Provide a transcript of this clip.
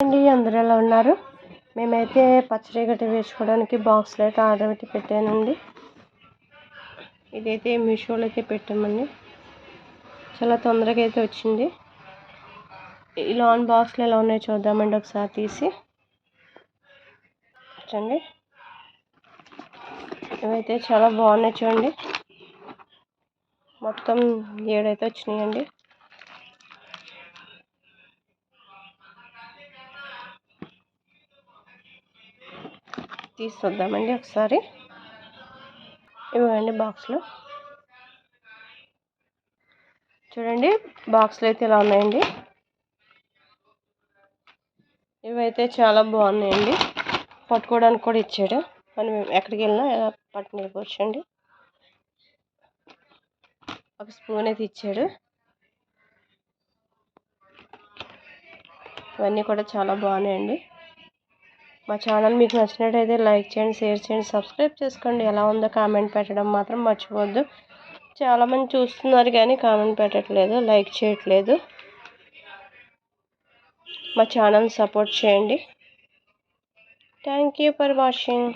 అండి అందరూ ఎలా ఉన్నారు? మేమైతే పచ్చడి గట్టి వేసుకోవడానికి బాక్స్ అయితే ఆర్డర్ పెట్టి పెట్టానండి. ఇదైతే మీషోలో అయితే పెట్టామండి. చాలా తొందరగా అయితే వచ్చింది. ఈ లాన్ బాక్స్లు ఎలా ఉన్నాయో చూద్దామండి ఒకసారి తీసి. చూడండి. ఇవైతే చాలా బాగున్నాయి చూడండి. మొత్తం ఏడైతే వచ్చినాయండి. తీసుకొద్దామండి ఒకసారి. ఇవ్వండి బాక్స్లో. చూడండి బాక్స్లో అయితే ఇలా ఉన్నాయండి. ఇవైతే చాలా బాగున్నాయండి. పట్టుకోవడానికి కూడా ఇచ్చాడు. మనం ఎక్కడికి వెళ్ళినా పట్టుకుని వెళ్ళిపోవచ్చండి ఒక స్పూన్ అయితే ఇచ్చాడు. ఇవన్నీ కూడా చాలా బాగున్నాయండి. మా ఛానల్ మీకు నచ్చినట్టయితే లైక్ చేయండి షేర్ చేయండి సబ్స్క్రైబ్ చేసుకోండి. ఎలా ఉందో కామెంట్ పెట్టడం మాత్రం మర్చిపోవద్దు. చాలామంది చూస్తున్నారు కానీ కామెంట్ పెట్టట్లేదు లైక్ చేయట్లేదు. మా ఛానల్ సపోర్ట్ చేయండి. Thank you for watching.